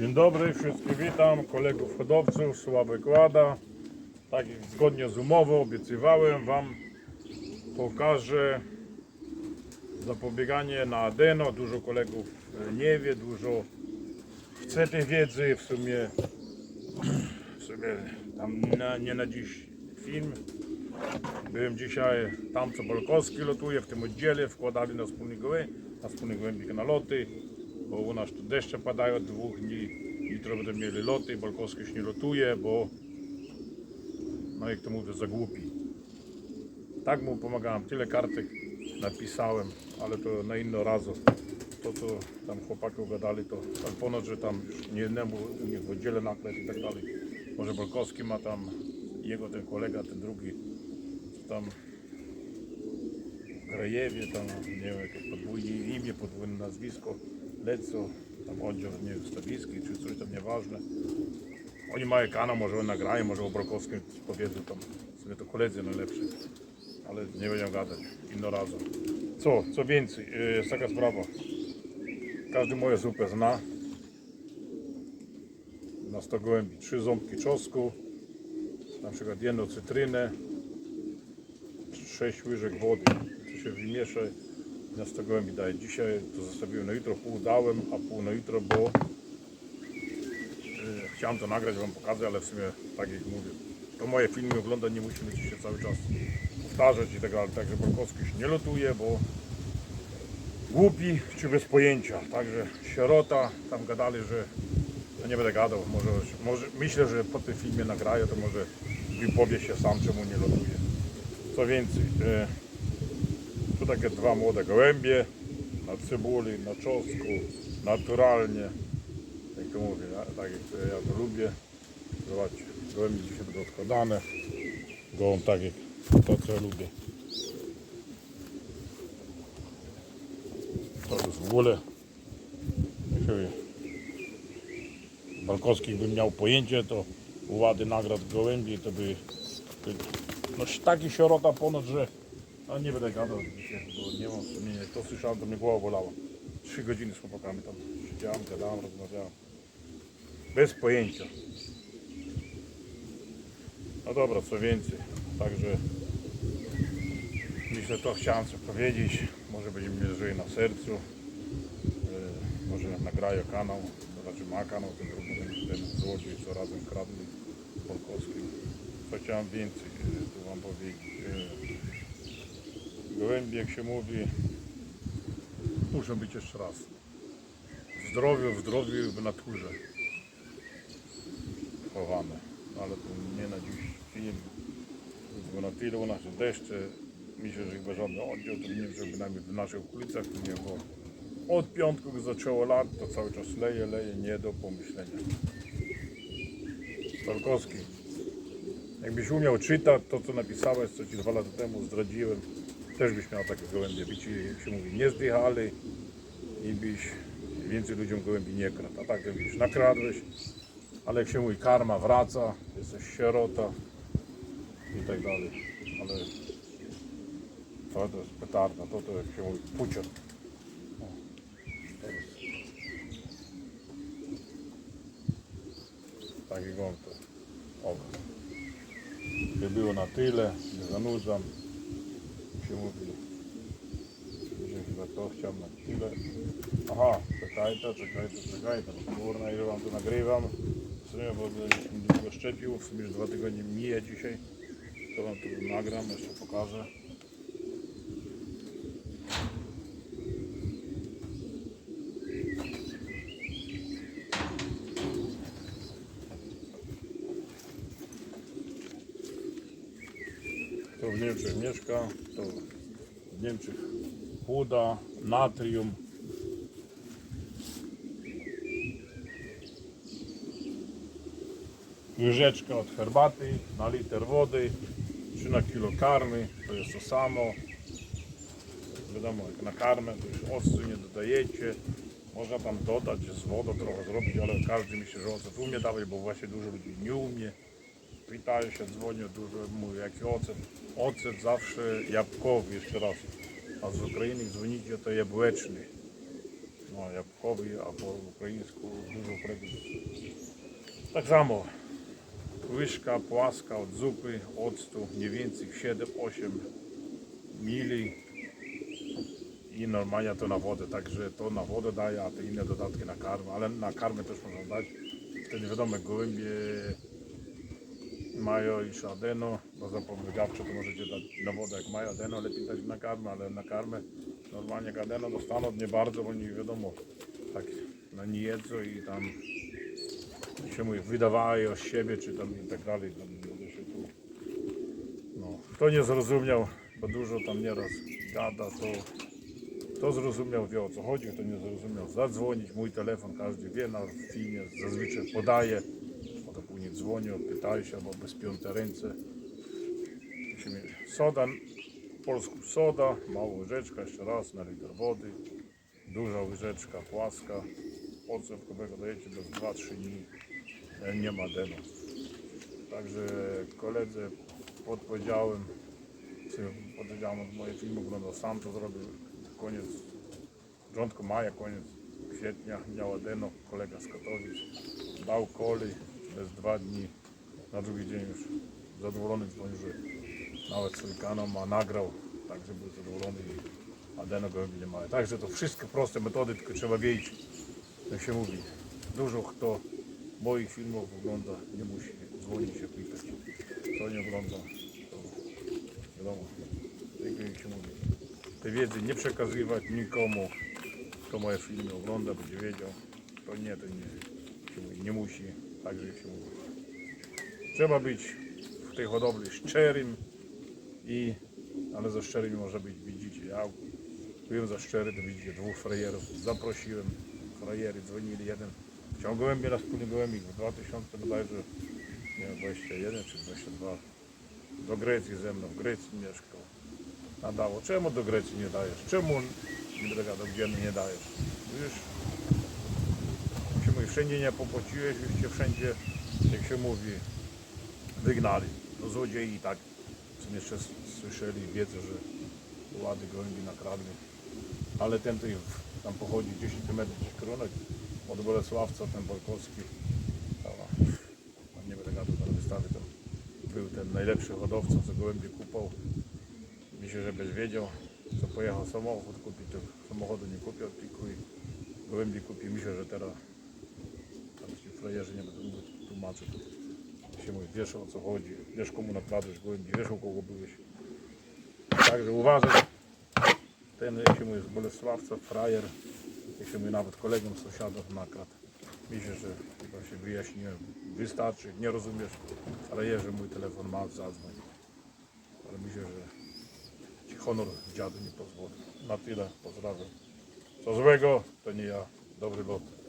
Dzień dobry, wszystkich witam, kolegów hodowców, Sławek Łada. Tak jak zgodnie z umową obiecywałem Wam, pokażę zapobieganie na adeno. Dużo kolegów e, nie wie, dużo chce tej wiedzy. W sumie, w sumie tam na, nie na dziś film. Byłem dzisiaj tam, co Bolkowski lotuje, w tym oddziale, wkładali na wspólny gołębik na loty, bo u nas tu deszcze padają od dwóch dni, jutro będą mieli loty, Bolkowski już nie lotuje, bo no jak to mówię, za głupi. Tak mu pomagałem, tyle kartek napisałem, ale to na inno razu. To co tam chłopaki gadali, to tam ponoć, że tam nie jednemu u nich w oddziale nakład i tak dalej. Może Bolkowski ma tam, jego ten kolega, ten drugi, tam Grajewie, tam nie wiem, jakieś podwójne imię, podwójne nazwisko, Leco, tam oddział, nie wiem, czy coś tam, nieważne. Oni mają kanał, może on nagrają, może o Brokowskim powiedzą tam, sobie to koledzy najlepsze, ale nie będę gadać, inno razu. Co, co więcej, yy, jest taka sprawa, każdy moje zupę zna, na 100 gołębi, trzy ząbki czosnku, na przykład jedną cytrynę, 6 łyżek wody. To się wymiesza na 100 gołębi daje. Dzisiaj to zostawiłem na jutro, pół dałem, a pół na jutro, bo e, chciałem to nagrać, wam pokazać, ale w sumie tak jak mówię, to moje filmy ogląda, nie musimy się cały czas powtarzać i tak dalej. Także Bolkowski się nie lotuje, bo głupi czy bez pojęcia. Także sierota, tam gadali, że no nie będę gadał, może, może myślę, że po tym filmie nagraję, to może wypowie się sam, czemu nie lotuje. Co więcej, e, tu takie dwa młode gołębie na cebuli, na czosnku, naturalnie. Jak to mówię, tak jak ja to lubię. Zobaczcie, gołębie dzisiaj będą odkładane. Gołąb tak jak to co ja lubię. To już w ogóle. jak się wie, Balkowski by miał pojęcie, to u Łady nagrad gołębi to by no taki sierota ponoć, że a nie będę gadał bo nie mam sumienia. To słyszałem, to mnie głowa bolała. Trzy godziny z chłopakami tam siedziałem, gadałem, rozmawiałem. Bez pojęcia. No dobra, co więcej. Także myślę, to chciałem coś powiedzieć. Może będzie mi leżeli na sercu. E, może nagraję kanał. Znaczy ma kanał, ten drugi, ten, złodziej, co razem kradli Polkowskim. Co chciałem więcej e, tu wam powiedzieć. E, Gołębie, jak się mówi, muszą być jeszcze raz. W zdrowiu, w zdrowiu w naturze chowane. Ale to nie na dziś film. Bo na tyle u nas jest deszcze. Myślę, że chyba żaden oddział to nie wiem, bynajmniej w naszych okolicach to nie było. Od piątku jak zaczęło lat, to cały czas leje, leje, nie do pomyślenia. Starkowski, jakbyś umiał czytać to, co napisałeś, co ci dwa lata temu zdradziłem, też byś miał takie gołębie, by ci, się mówi, nie zdychali i byś więcej ludziom gołębi nie kradł. A tak to widzisz, nakradłeś, ale jak się mówi, karma wraca, jesteś sierota i tak dalej. Ale to, jest petarda, to, to jak się mówi, pucior. O, to jest. Taki gołąb to. O. By było na tyle, nie zanudzam się mówi, że chyba to chciałem na chwilę. Aha, czekajcie, czekajcie, czekajcie, no kurna, ile wam tu nagrywam. W sumie, bo będę długo szczepił, w sumie już dwa tygodnie mija dzisiaj. To wam tu nagram, jeszcze pokażę. W Niemczech mieszka, to w Niemczech chuda, natrium. Łyżeczka od herbaty na liter wody, 3 na kilo karmy, to jest to samo. Wiadomo, jak na karmę to już octu nie dodajecie. Można tam dodać z wodą trochę zrobić, ale każdy myśli, że ocet umie dawać, bo właśnie dużo ludzi nie umie pytają się, dzwonią dużo, mówię, jaki ocet. Ocet zawsze jabłkowy, jeszcze raz. A z Ukrainy dzwonicie, to jabłeczny. No, jabłkowy, a po ukraińsku dużo kolegów. Tak samo. Łyżka płaska od zupy, octu, mniej więcej 7-8 mili i normalnie to na wodę, także to na wodę daje, a te inne dodatki na karmę, ale na karmę też można dać. Wtedy wiadomo, gołębie mają i adeno, bo zapobiegawcze to możecie dać na wodę jak mają adeno, lepiej dać na karmę, ale na karmę normalnie jak adeno dostaną nie bardzo, bo nie wiadomo, tak no nie jedzą i tam się mówi, wydawają z siebie, czy tam i tak dalej, tam tu, no, kto nie zrozumiał, bo dużo tam nieraz gada, to kto zrozumiał, wie o co chodzi, kto nie zrozumiał, zadzwonić, mój telefon każdy wie na filmie, zazwyczaj podaje, dzwonią, pytają się, albo bez piąte ręce. Soda, polsku soda, mała łyżeczka, jeszcze raz na litr wody, duża łyżeczka płaska, ocetowego dajecie bez 2-3 dni, e, nie ma deno. Także koledze podpowiedziałem, czy podpowiedziałem od moje filmy, oglądał sam to zrobił, koniec, początku maja, koniec kwietnia miała deno, kolega z Katowic, dał koli, bez dwa dni, na drugi dzień już zadowolony dzwonił, że nawet swój kanał ma, nagrał, także był zadowolony i adeno gołębi nie ma. Także to wszystkie proste metody, tylko trzeba wiedzieć, jak się mówi, dużo kto moich filmów ogląda, nie musi dzwonić się klikać. Kto nie ogląda, to wiadomo, tylko jak się mówi, tej wiedzy nie przekazywać nikomu, kto moje filmy ogląda, będzie wiedział, to nie, to nie, się mówi, nie musi, także się mówi. Trzeba być w tej hodowli szczerym i, ale za szczerymi może być, widzicie, ja byłem za szczery, to widzicie, dwóch frajerów zaprosiłem, frajery dzwonili, jeden chciał gołębie na wspólny gołębik w 2000 bodajże, nie wiem, 21 czy 22, do Grecji ze mną, w Grecji mieszkał, nadało, czemu do Grecji nie dajesz, czemu nie będę gadał, nie dajesz, wiesz, wszędzie nie popłaciłeś, już wszędzie, jak się mówi, wygnali. No złodziei i tak, co jeszcze słyszeli, wiedzą, że łady gołębi nakradli. Ale ten tutaj tam pochodzi 10 metrów kierunek od Bolesławca, ten tam nie będę gadał na wystawie, to był ten najlepszy hodowca, co gołębie kupał. Myślę, że bez wiedział, co pojechał samochód kupić, to samochodu nie kupił, tylko gołębi kupił. Myślę, że teraz frajerzy nie będą tłumaczyć się mówi, wiesz o co chodzi, wiesz komu nakradłeś gołębi, wiesz u kogo byłeś. Także uważaj, ten jak się mówi z Bolesławca, frajer, jak się mówi nawet kolegom sąsiadów nakradł. Myślę, że chyba się wyjaśniłem, wystarczy, nie rozumiesz, frajerze mój telefon ma, zadzwoń. Ale myślę, że ci honor dziadu nie pozwoli. Na tyle, pozdrawiam. Co złego, to nie ja, dobry lot.